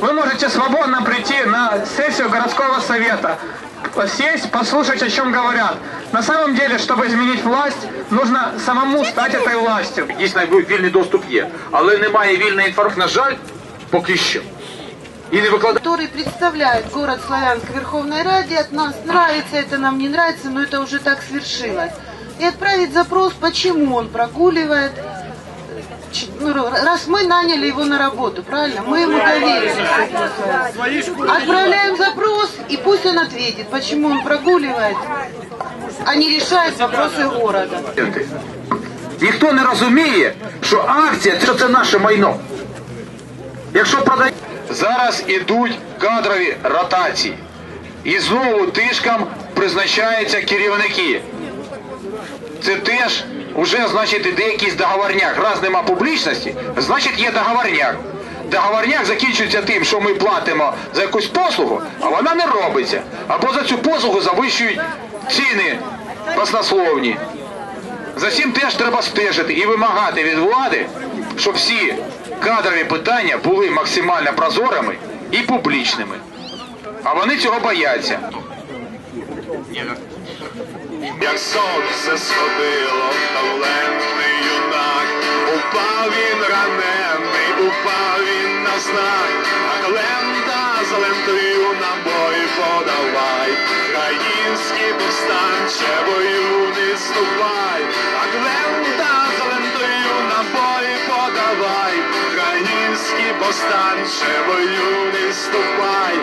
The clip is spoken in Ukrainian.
Вы можете свободно прийти на сессию городского совета, сесть, послушать, о чем говорят. На самом деле, чтобы изменить власть, нужно самому стать этой властью. Дійсно, вільний доступ є, але немає вільної інформації, на жаль, поки що. І не викладає. который представляет город Славянск в Верховной Раде от нас. Нравится это, нам не нравится, но это уже так свершилось. И отправить запрос, почему он прогуливает. Ч- ну, раз мы наняли его на работу, правильно? Мы ему доверились. Отправляем запрос, и пусть он ответит, почему он прогуливает, а не решает вопросы города. Ніхто не розуміє, що акція це, це наше майно. Якщо продає. Зараз ідуть кадрові ротації. І знову тишкам призначаються керівники. Це теж уже, значить, іде якийсь договорняк. Раз нема публічності, значить є договорняк. Договорняк закінчується тим, що ми платимо за якусь послугу, а вона не робиться. Або за цю послугу завищують ціни баснословні. За цим теж треба стежити і вимагати від влади, щоб всі кадрові питання були максимально прозорими і публічними. А вони цього бояться. Як сонце сходило, талентний юнак, упав він ранений, упав він на знак, а за лентою нам бой подавай, Український повстанче бою Український повстанче бою не ступай.